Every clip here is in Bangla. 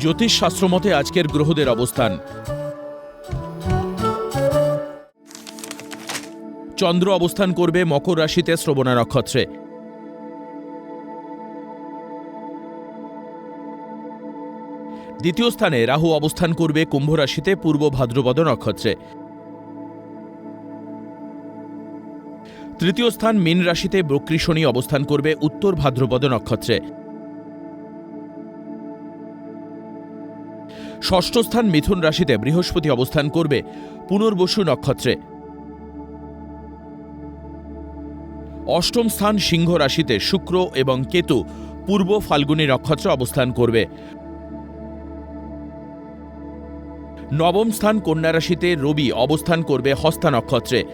জ্যোতিষশাস্ত্র মতে আজকের গ্রহদের অবস্থান। চন্দ্র অবস্থান করবে মকর রাশিতে শ্রবণা নক্ষত্রে। দ্বিতীয় স্থানে রাহু অবস্থান করবে কুম্ভ রাশিতে পূর্ব ভাদ্রপদ নক্ষত্রে। তৃতীয় স্থান মীন রাশিতে বক্রী শনি অবস্থান করবে উত্তর ভাদ্রপদ নক্ষত্রে। ষষ্ঠ স্থান মিথুন রাশিতে বৃহস্পতি অবস্থান করবে পুনর্বসু নক্ষত্রে। অষ্টম স্থান সিংহ রাশিতে শুক্র এবং কেতু পূর্ব ফাল্গুনী নক্ষত্রে অবস্থান করবে। নবম স্থান কন্যা রাশিতে রবি অবস্থান করবে হস্তা নক্ষত্রে।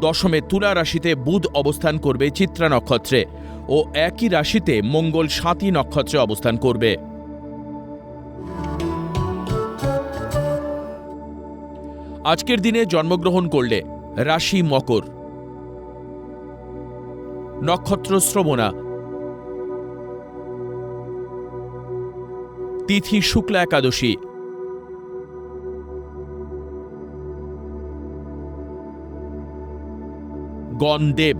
দশমে তুলা রাশিতে বুধ অবস্থান করবে চিত্রা নক্ষত্রে। ও একই রাশিতে মঙ্গল সাতই নক্ষত্রে অবস্থান করবে। আজকের দিনে জন্মগ্রহণ করলে রাশি মকর। নক্ষত্র শ্রবণা। তিথি শুক্লা একাদশী। গণদেব।